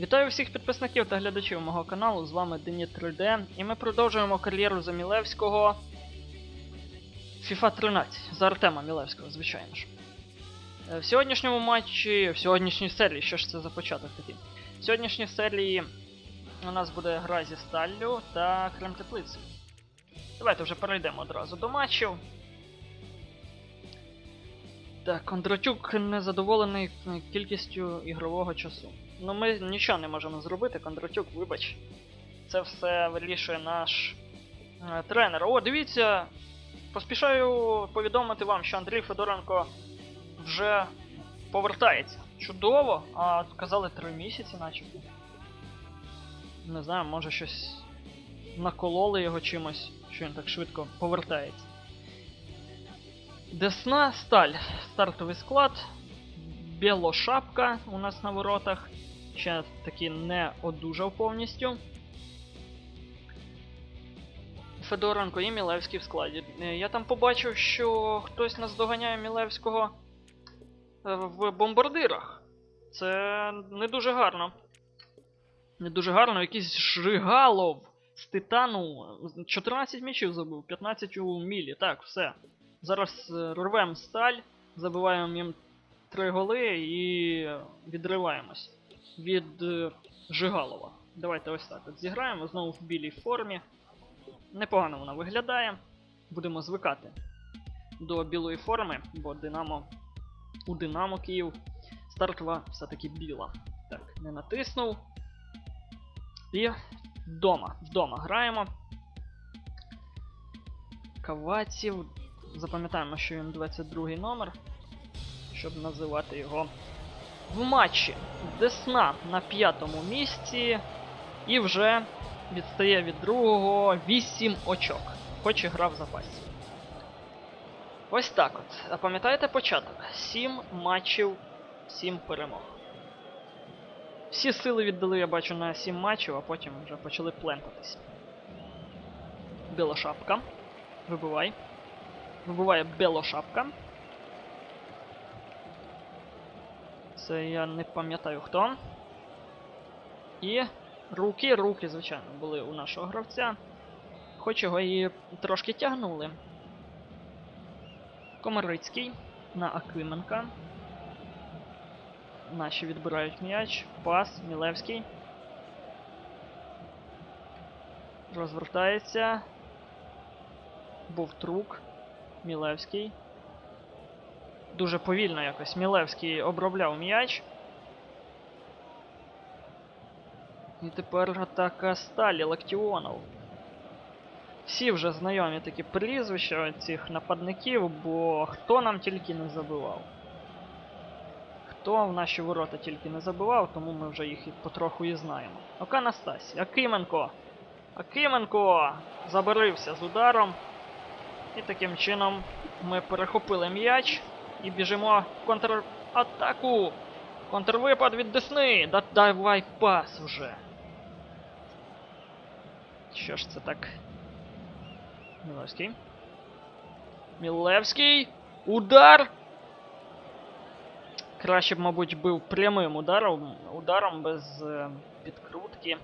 Вітаю всіх підписників та глядачів мого каналу, з вами Деніт 3D, і ми продовжуємо кар'єру за Мілевського FIFA 13 за Артема Мілевського, звичайно ж. Е, В сьогоднішньому матчі, в сьогоднішній серії, що ж це за початок такий? В сьогоднішній серії у нас буде гра зі Сталлю та Крем Теплицею. Давайте вже перейдемо одразу до матчів. Так, Кондратюк незадоволений кількістю ігрового часу. Ну ми нічого не можемо зробити, Кондратюк, вибач. Це все вирішує наш е, тренер. О, дивіться! Поспішаю повідомити вам, що Андрій Федоренко вже повертається. Чудово! А казали три місяці, начебто. Не знаю, може щось накололи його чимось, що він так швидко повертається. Десна сталь. Стартовий склад. Білошапка у нас на воротах. Ще таки не одужав повністю. Федоренко і Мілевський в складі. Е, Я там побачив, що хтось наздоганяє Мілевського е, в бомбардирах. Це не дуже гарно. Не дуже гарно, якийсь Жигалов з титану. 14 м'ячів забив, 15 у мілі. Так, все. Зараз е, рвем сталь, забиваємо їм три голи і відриваємось від е, Жигалова. Давайте ось так от зіграємо знову в білій формі. Непогано вона виглядає. Будемо звикати до білої форми, бо Динамо у Динамо Київ стартова все-таки біла. Так, не натиснув. І вдома. Вдома граємо. Каваців. Запам'ятаємо, що він 22 номер, щоб називати його в матчі. Десна на п'ятому місці і вже відстає від другого 8 очок, хоч і грав в запасі. Ось так от. Пам'ятаєте початок? 7 матчів, 7 перемог. Всі сили віддали, я бачу, на 7 матчів, а потім вже почали плентатись. Білошапка. Вибивай. Вибиває Белошапка. Це я не пам'ятаю хто. І руки, руки, звичайно, були у нашого гравця. Хоч його і трошки тягнули. Комарицький на Акименка. Наші відбирають м'яч. Пас, Мілевський. Розвертається. Був трук. Мілевський. Дуже повільно якось. Мілевський обробляв м'яч. І тепер атака Сталі Лактіонов. Всі вже знайомі такі прізвища цих нападників, бо хто нам тільки не забивав. Хто в наші ворота тільки не забивав, тому ми вже їх і потроху і знаємо. Ока Настасі, Акименко. Акименко забарився з ударом. І таким чином ми перехопили м'яч і біжимо в контратаку. Контрвипад від Десни. Да давай пас вже. Що ж це так? Мілевський. Мілевський. Удар! Краще б, мабуть, бив прямим ударом, ударом без е, підкрутки.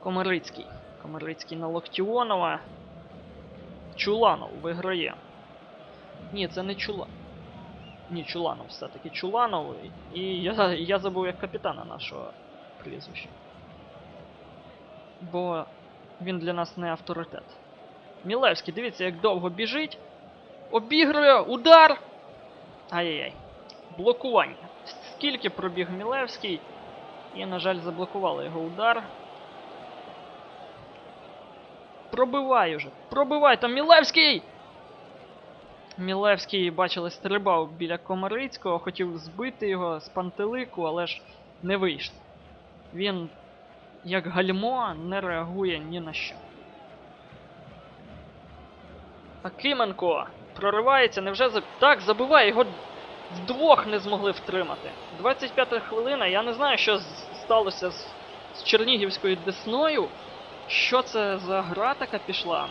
Комарицький. Комарицький на Локтіонова. Чуланов виграє. Ні, це не Чула. Ні, Чуланов все-таки Чуланов. І я, я забув як капітана нашого прізвища. Бо він для нас не авторитет. Мілевський, дивіться, як довго біжить. Обігрує, удар! Ай-яй-яй. Блокування. Скільки пробіг Мілевський. І, на жаль, заблокували його удар. Пробивай уже. Пробивай там Мілевський! Мілевський, бачили, стрибав біля Комарицького, хотів збити його з пантелику, але ж не вийшло. Він, як гальмо, не реагує ні на що. Акименко проривається, невже за... Так, забиває, його вдвох не змогли втримати. 25 хвилина, я не знаю, що сталося з, з Чернігівською десною. Що це за гра така пішла?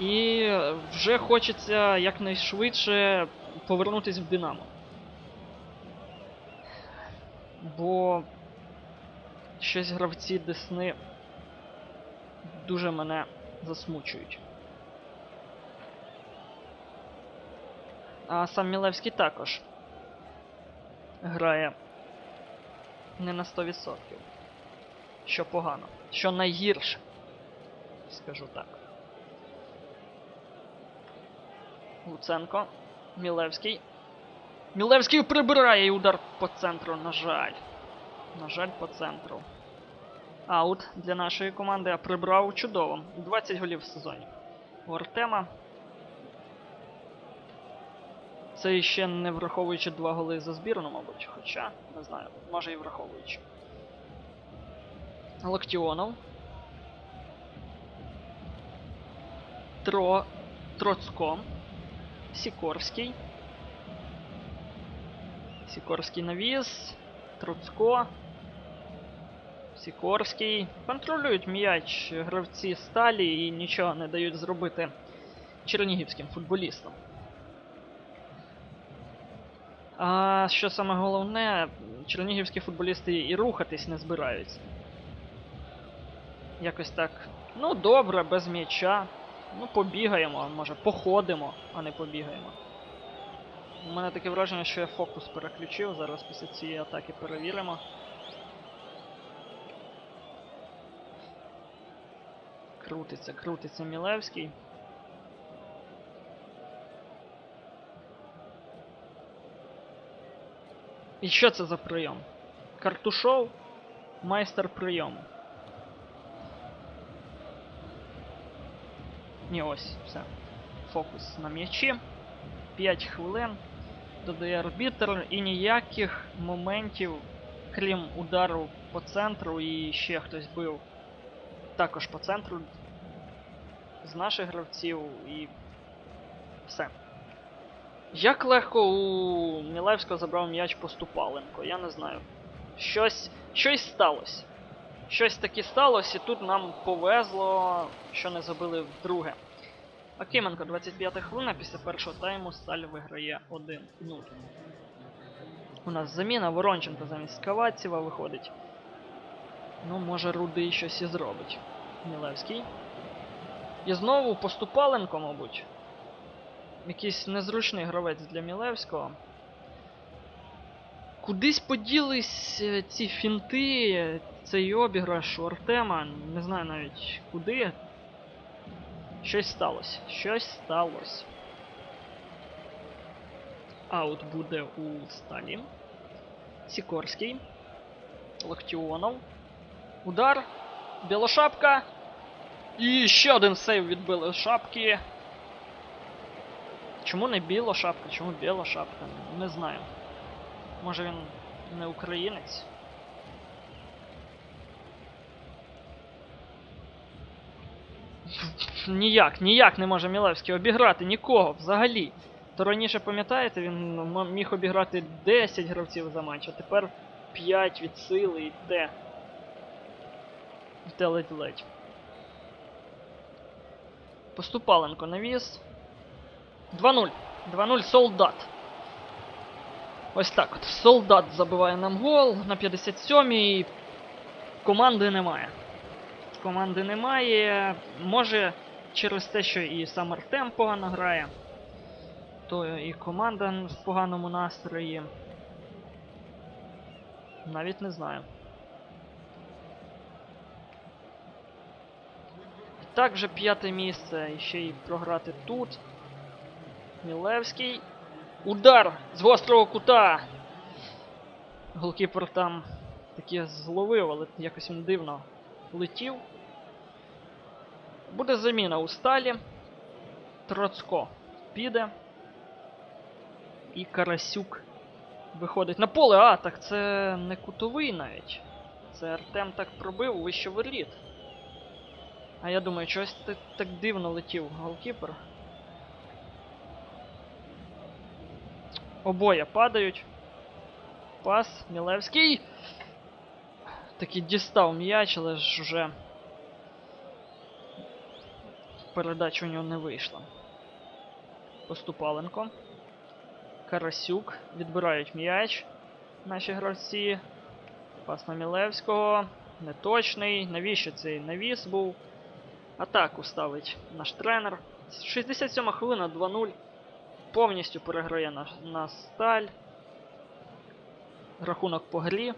І вже хочеться якнайшвидше повернутися в Динамо. Бо щось гравці Десни дуже мене засмучують. А сам Мілевський також грає не на 100%. Що погано. Що найгірше. Скажу так. Луценко. Мілевський. Мілевський прибирає і удар по центру, на жаль. На жаль, по центру. Аут для нашої команди, а прибрав чудово. 20 голів в сезоні. У Артема. Це ще не враховуючи два голи за збірну, мабуть. Хоча, не знаю, може і враховуючи. Локтіонов. Тро... Троцко. Сікорський. Сікорський навіс. Троцко. Сікорський. Контролюють м'яч гравці сталі і нічого не дають зробити чернігівським футболістам. А що саме головне, чернігівські футболісти і рухатись не збираються. Якось так. Ну, добре, без м'яча. Ну, побігаємо, може, походимо, а не побігаємо. У мене таке враження, що я фокус переключив. Зараз після цієї атаки перевіримо. Крутиться, крутиться Мілевський. І що це за прийом? Картушов, майстер прийому. Ні, ось, все. Фокус на м'ячі. 5 хвилин. Додає арбітр і ніяких моментів, крім удару по центру, і ще хтось бив також по центру з наших гравців і все. Як легко у Мілевського забрав м'яч Поступаленко, я не знаю. Щось, щось сталося. Щось таке сталося, і тут нам повезло, що не забили вдруге. Акименко, 25 хвилина, після першого тайму Сталь виграє 1-0. У нас заміна, Воронченко замість Кавацєва виходить. Ну, може Рудий щось і зробить. Мілевський. І знову Поступаленко, мабуть. Якийсь незручний гравець для Мілевського. Кудись поділись е, ці фінти, цей обіграш у Артема. Не знаю навіть куди. Щось сталося. Щось сталося. Аут буде у Сталі. Сікорський. Локтіонов. Удар. Білошапка. І ще один сейв від Білошапки. Чому не білошапка? Чому білошапка? Не знаю. Може він не українець? Ніяк, ніяк не може Мілевський обіграти нікого взагалі. То раніше, пам'ятаєте, він міг обіграти 10 гравців за матч, а тепер 5 від сили і те. І те ледь-ледь. Поступаленко навіс. 2-0. 2-0 солдат. Ось так от. Солдат забиває нам гол на 57-й. Команди немає. Команди немає. Може, через те, що і сам Артем погано грає, то і команда в поганому настрої. Навіть не знаю. Так же п'яте місце, і ще й програти тут. Мілевський. Удар з гострого кута. Голкіпер там таки зловив, але якось він дивно летів. Буде заміна у сталі. Троцко піде. І Карасюк виходить на поле. А, так це не кутовий навіть. Це Артем так пробив вище воріт. А я думаю, чогось так, так дивно летів голкіпер. Обоє падають. Пас, Мілевський. Таки дістав м'яч, але ж уже передача у нього не вийшла. Поступаленко. Карасюк. Відбирають м'яч. Наші гравці. Пас на Мілевського. Неточний. Навіщо цей навіс був? Атаку ставить наш тренер. 67 хвилина 2-0. Повністю переграє наш, на сталь. Рахунок по грі.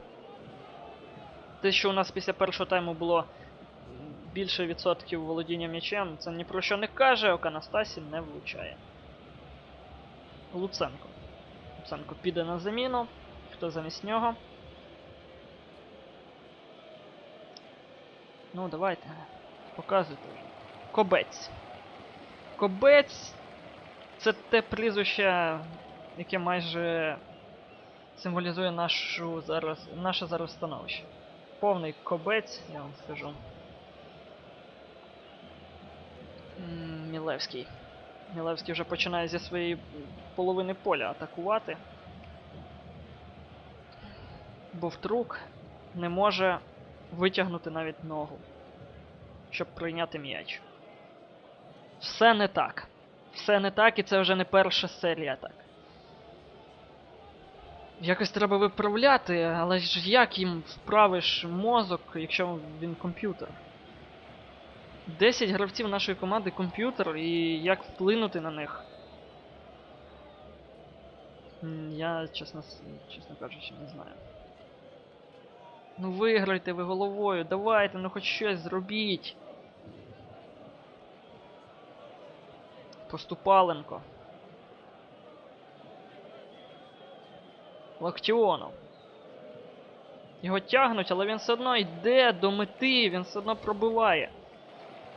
Те, що у нас після першого тайму було більше відсотків володіння м'ячем, це ні про що не каже, Оканастасі не влучає. Луценко. Луценко піде на заміну. Хто замість нього? Ну, давайте. Показуйте. Кобець. Кобець це те прізвище, яке майже символізує нашу зараз, наше зараз становище. Повний кобець, я вам скажу. Мілевський. Мілевський вже починає зі своєї половини поля атакувати. Бовтрук не може витягнути навіть ногу, щоб прийняти м'яч. Все не так. Все не так, і це вже не перша серія так. Якось треба виправляти, але ж як їм вправиш мозок, якщо він комп'ютер? 10 гравців нашої команди комп'ютер, і як вплинути на них? Я, чесно, чесно кажучи, не знаю. Ну виграйте ви головою, давайте, ну хоч щось зробіть. Поступаленко. Локтіонов. Його тягнуть, але він все одно йде до мети, він все одно пробиває.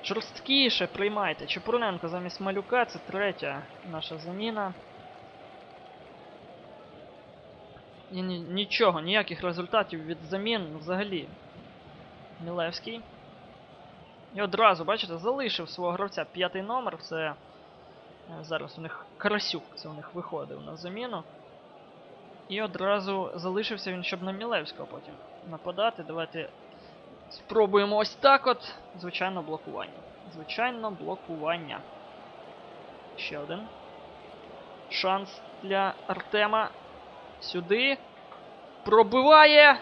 Жорсткіше приймайте. Чепурненко замість малюка, це третя наша заміна. І нічого, ніяких результатів від замін взагалі. Мілевський. І одразу, бачите, залишив свого гравця п'ятий номер. Це е, зараз у них Карасюк, це у них виходив на заміну. І одразу залишився він, щоб на Мілевського потім нападати. Давайте спробуємо ось так от. Звичайно, блокування. Звичайно, блокування. Ще один. Шанс для Артема. Сюди. Пробиває.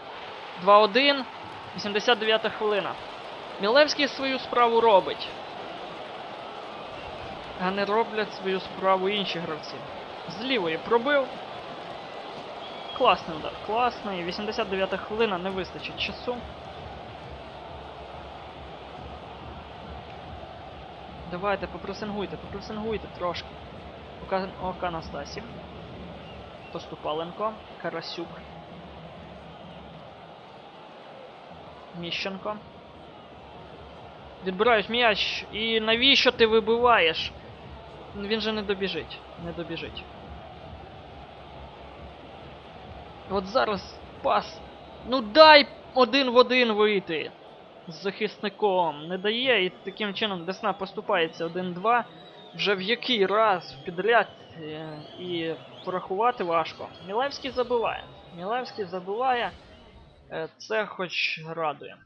2-1. 89 хвилина. Мілевський свою справу робить. А не роблять свою справу інші гравці. З лівої пробив. Класний удар, класний. 89 хвилина, не вистачить часу. Давайте, попресингуйте, попресингуйте трошки. Ока, Настасів. Поступаленко, Карасюк. Міщенко. Відбирають м'яч. І навіщо ти вибиваєш? Він же не добіжить. Не добіжить. От зараз пас. Ну дай один в один вийти з захисником. Не дає, і таким чином Десна поступається 1-2. Вже в який раз підряд е, і порахувати важко. Мілевський забиває. Мілевський забиває. Е, Це хоч радує.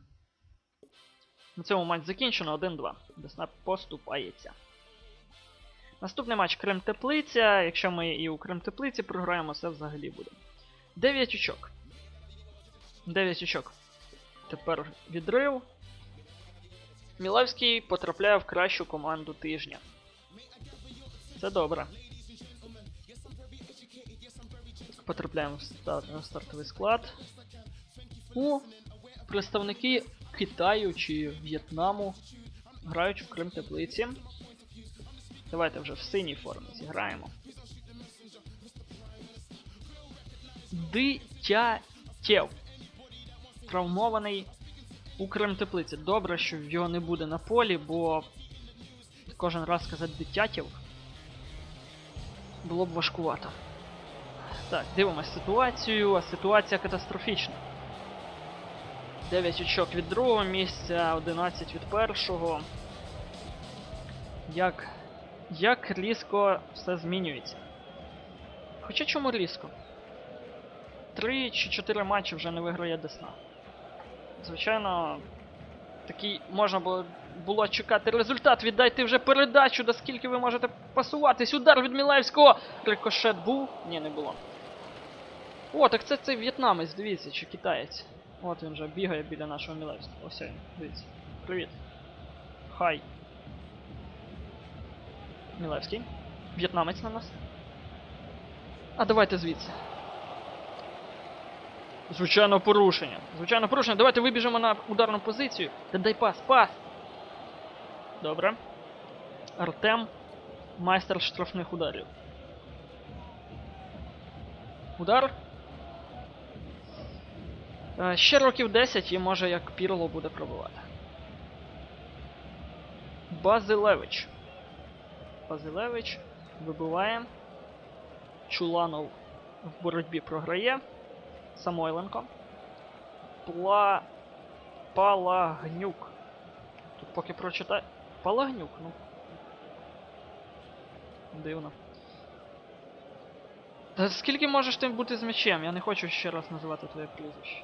На цьому матч закінчено 1-2. Десна поступається. Наступний матч Крим Теплиця. Якщо ми і у Крим Теплиці програємо, це взагалі буде. 9 очок. 9 очок. Тепер відрив. Мілевський потрапляє в кращу команду тижня. Це добре. Потрапляємо в стар- в стартовий склад. У представники Китаю чи В'єтнаму грають в Крим Теплиці. Давайте вже в синій формі зіграємо. Дитятєв. Травмований у Крим Теплиці. Добре, що його не буде на полі, бо кожен раз сказати дитятєв було б важкувато. Так, дивимось ситуацію, а ситуація катастрофічна. 9 очок від другого місця, 11 від першого. Як. Як різко все змінюється. Хоча чому різко? Три чи чотири матчі вже не виграє Десна. Звичайно, такий можна було, було чекати результат. Віддайте вже передачу, да скільки ви можете пасуватись. Удар від Мілевського! Рикошет був? Ні, не було. О, так це цей в'єтнамець, дивіться, чи китаєць. От він вже бігає біля нашого Мілевського. Ось він, дивіться. Привіт. Хай. Мілевський. В'єтнамець на нас. А давайте звідси. Звичайно, порушення. Звичайно, порушення. Давайте вибіжимо на ударну позицію. Та дай пас, пас! Добре. Артем. Майстер штрафних ударів. Удар. Е, Ще років 10 і може як Пірло буде пробувати. Базилевич. Базилевич вибиває. Чуланов в боротьбі програє. Самойленко. Пла... Палагнюк. Тут поки прочитай. Палагнюк, ну. Дивно. Та скільки можеш ти бути з м'ячем? Я не хочу ще раз називати твоє прізвище.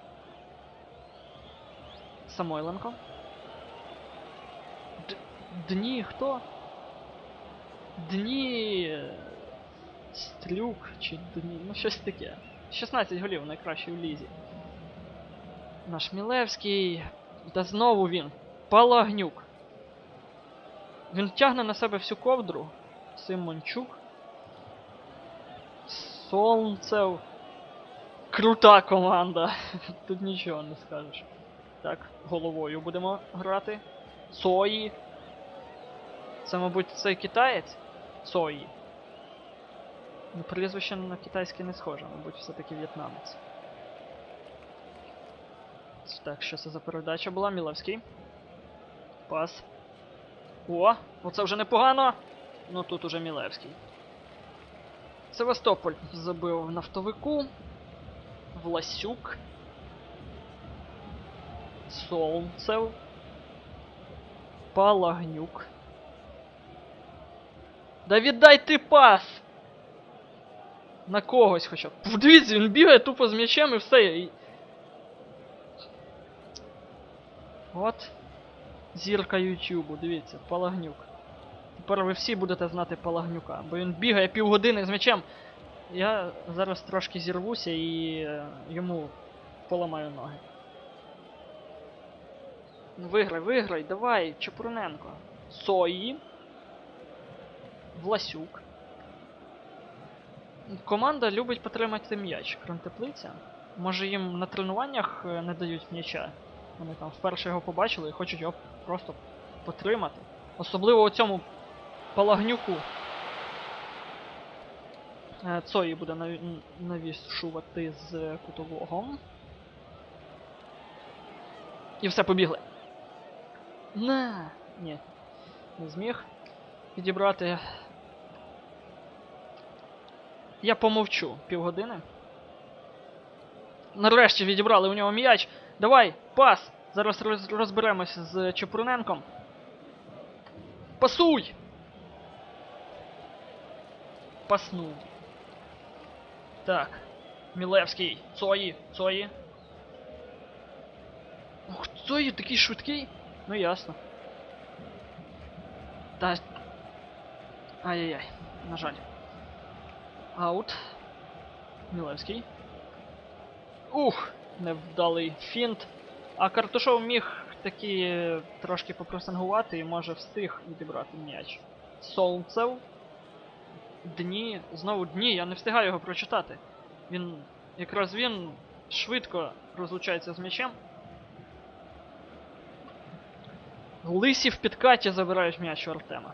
Самойленко. Д- Дні хто? Дні. Стрюк чи Дні. Ну щось таке. 16 голів найкращий в лізі. Наш Мілевський. Та знову він. Палагнюк. Він тягне на себе всю ковдру. Симончук. Солнцев. Крута команда. Тут нічого не скажеш. Так, головою будемо грати. Сої. Це, мабуть, цей китаєць? Сої. Ну, прізвище на китайське не схоже, мабуть, все-таки в'єтнамець. Так, що це за передача була? Мілевський. Пас. О, оце вже непогано. Ну тут уже Мілевський. Севастополь забив нафтовику. Власюк. Солнцев. Палагнюк. Да віддай ти пас! На когось хоча б. Дивіться, він бігає тупо з м'ячем і все. І... От. Зірка Ютубу, дивіться, Палагнюк. Тепер ви всі будете знати Палагнюка, бо він бігає півгодини з м'ячем. Я зараз трошки зірвуся і е, йому поламаю ноги. Ну виграй, виграй, давай, Чепурненко. Сої. Власюк. Команда любить потримати м'яч. Кронтеплиця. Може їм на тренуваннях е, не дають м'яча. Вони там вперше його побачили і хочуть його просто потримати. Особливо у цьому палагнюку. Е, Цої буде навішувати з кутового. І все, побігли. На! Ні. Не зміг підібрати. Я помовчу півгодини. Нарешті відібрали у нього м'яч. Давай, пас! Зараз роз- розберемося з Чепурненком. Пасуй! Паснув. Так. Мілевський. Цої, Цої. Ух, Цої такий швидкий. Ну ясно. Та. Ай-яй-яй, на жаль. Аут. Мілевський. Ух! Невдалий фінт. А Картушов міг таки трошки попресингувати і може встиг відібрати м'яч. Солнцев. Дні. Знову дні, я не встигаю його прочитати. Він. Якраз він швидко розлучається з м'ячем. Лисі в підкаті забирають м'яч у Артема.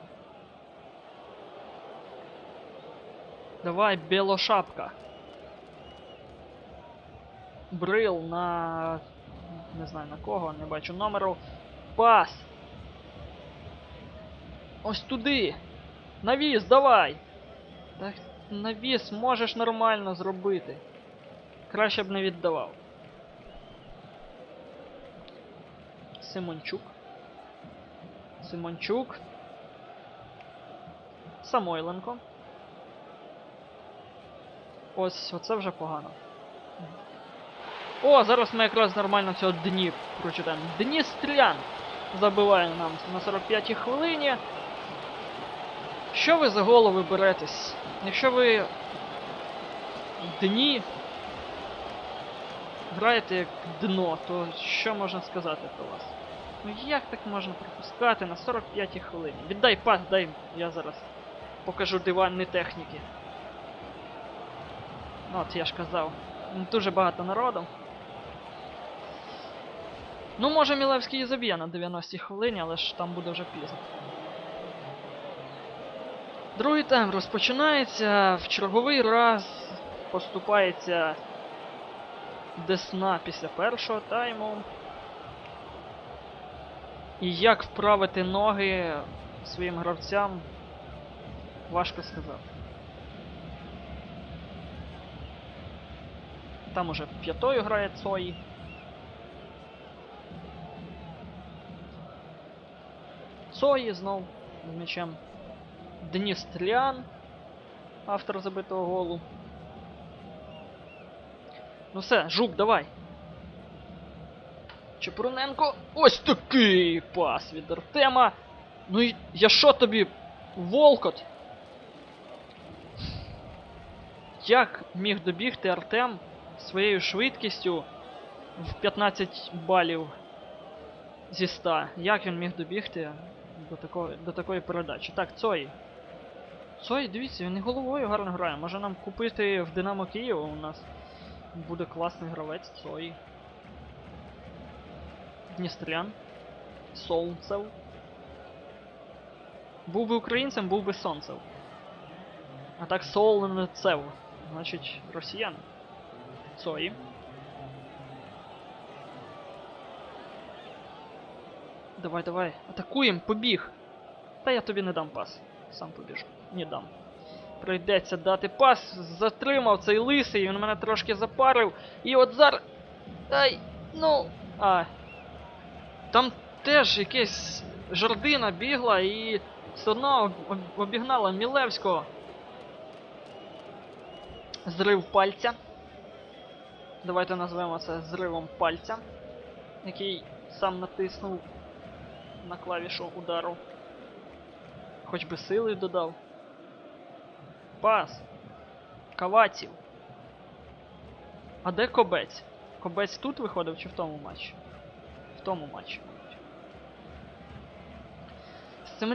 Давай, білошапка. Брил на. Не знаю на кого, не бачу номеру. Пас! Ось туди! Навіс, давай! Так, навіс можеш нормально зробити. Краще б не віддавав. Симончук. Симончук. Самойленко. Ось, оце вже погано. О, зараз ми якраз нормально цього дні прочитаємо. Дні Стрілян забиває нам на 45-й хвилині. Що ви за голови беретесь? Якщо ви дні граєте як дно, то що можна сказати про вас? Ну як так можна пропускати на 45-й хвилині? Віддай пас, дай я зараз покажу диванні техніки. Ну, от я ж казав. Дуже багато народу. Ну, може Мілевський і заб'є на 90-й хвилині, але ж там буде вже пізно. Другий тайм розпочинається. В черговий раз поступається Десна після першого тайму. І як вправити ноги своїм гравцям, важко сказати. Там уже п'ятою грає Цої. Цої знов з м'ячем. Денис автор забитого голу. Ну все, жук, давай. Чепурненко. Ось такий пас від Артема. Ну і я що тобі? Волкот? Як міг добігти Артем своєю швидкістю в 15 балів зі 100? Як він міг добігти до такої, до такої передачі? Так, Цой. Цой, дивіться, він головою гарно грає. Може нам купити в Динамо Києва у нас буде класний гравець Цой. Дністрян. Солнцев. Був би українцем, був би Сонцев. А так Солнцев. Значить, росіяни. Цої. Давай, давай. Атакуємо, побіг. Та я тобі не дам пас. Сам побіжу. Не дам. Прийдеться дати пас. Затримав цей лисий, він мене трошки запарив. І от зараз. Ай, ну. А. Там теж якась жардина бігла і все одно об- об- обігнала Мілевського. Зрив пальця. Давайте назвемо це зривом пальця, який сам натиснув на клавішу удару. Хоч би сили додав. Пас. Каваців. А де Кобець? Кобець тут виходив чи в тому матчі? В тому матчі, мабуть.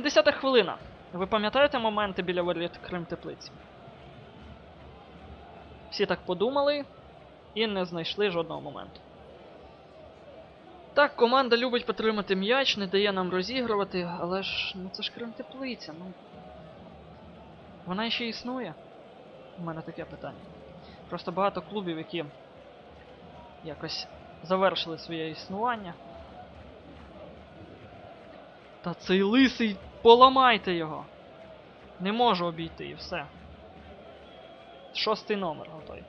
70-та хвилина. Ви пам'ятаєте моменти біля воріт Крим Теплиці? Всі так подумали і не знайшли жодного моменту. Так, команда любить потримати м'яч, не дає нам розігрувати, але ж ну це ж Крим Теплиця, ну. Вона ще існує? У мене таке питання. Просто багато клубів, які якось завершили своє існування. Та цей лисий, поламайте його! Не можу обійти і все. Шостий номер готовий.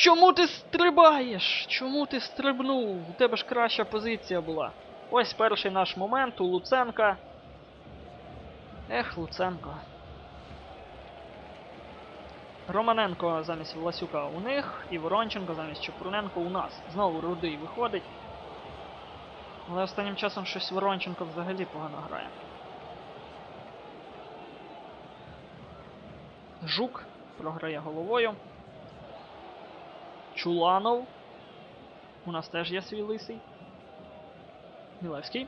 Чому ти стрибаєш? Чому ти стрибнув? У тебе ж краща позиція була. Ось перший наш момент у Луценка. Ех, Луценко. Романенко замість Власюка у них, і Воронченко замість Чепурненко у нас. Знову рудий виходить. Але останнім часом щось Воронченко взагалі погано грає. Жук програє головою. Чуланов. У нас теж є свій лисий. Мілевський.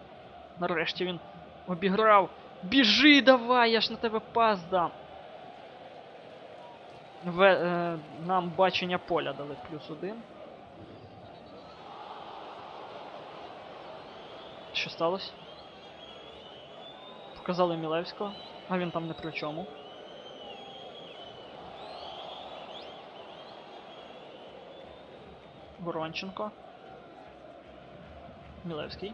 Нарешті він обіграв. Біжи давай, я ж на тебе пас дам. В, е, нам бачення поля дали плюс один. Що сталося? Показали Мілевського, а він там не при чому. Воронченко. Мілевський.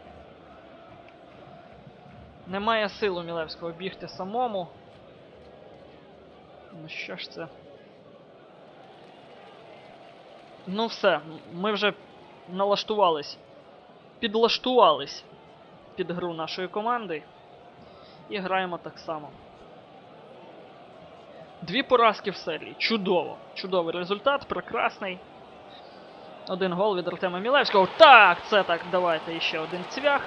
Немає сил у Мілевського бігти самому. Ну що ж це? Ну все, ми вже налаштувались. Підлаштувались під гру нашої команди. І граємо так само. Дві поразки в серії. Чудово! Чудовий результат, прекрасний. Один гол від Артема Мілевського. Так, це так, давайте ще один цвях.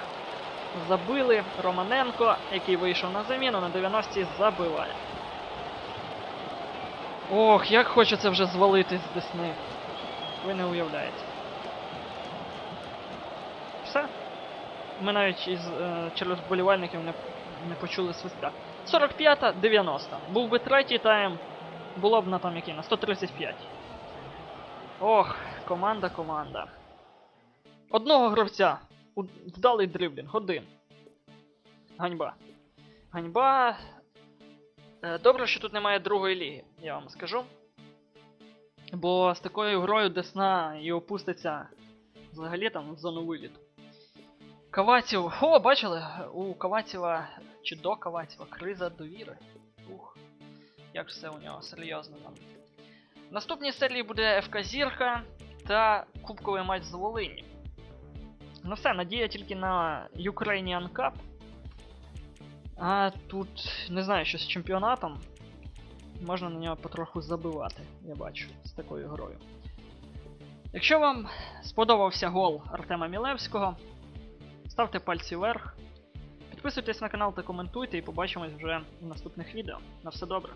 Забили Романенко, який вийшов на заміну на 90-й забиває. Ох, як хочеться вже звалити з Десни. ви не уявляєте. Все. Ми навіть із е, через вболівальників не, не почули свистка. 45-та, 90. Був би третій тайм, було б на там який, на 135. Ох, команда, команда. Одного гравця. Вдалий дриблінг, один. Ганьба. Ганьба. Е, Добре, що тут немає другої ліги, я вам скажу. Бо з такою грою Десна і опуститься взагалі там в зону виліту. Каваців. О, бачили? У Кавацєва чи до Кавацєва криза довіри. Ух. Як все у нього серйозно там. Наступній серії буде ФК Зірка та кубковий матч з Волині. Ну все, надія тільки на Ukrainian Cup. А тут не знаю, що з чемпіонатом. Можна на нього потроху забивати, я бачу, з такою грою. Якщо вам сподобався гол Артема Мілевського, ставте пальці вверх. Підписуйтесь на канал та коментуйте і побачимось вже в наступних відео. На все добре.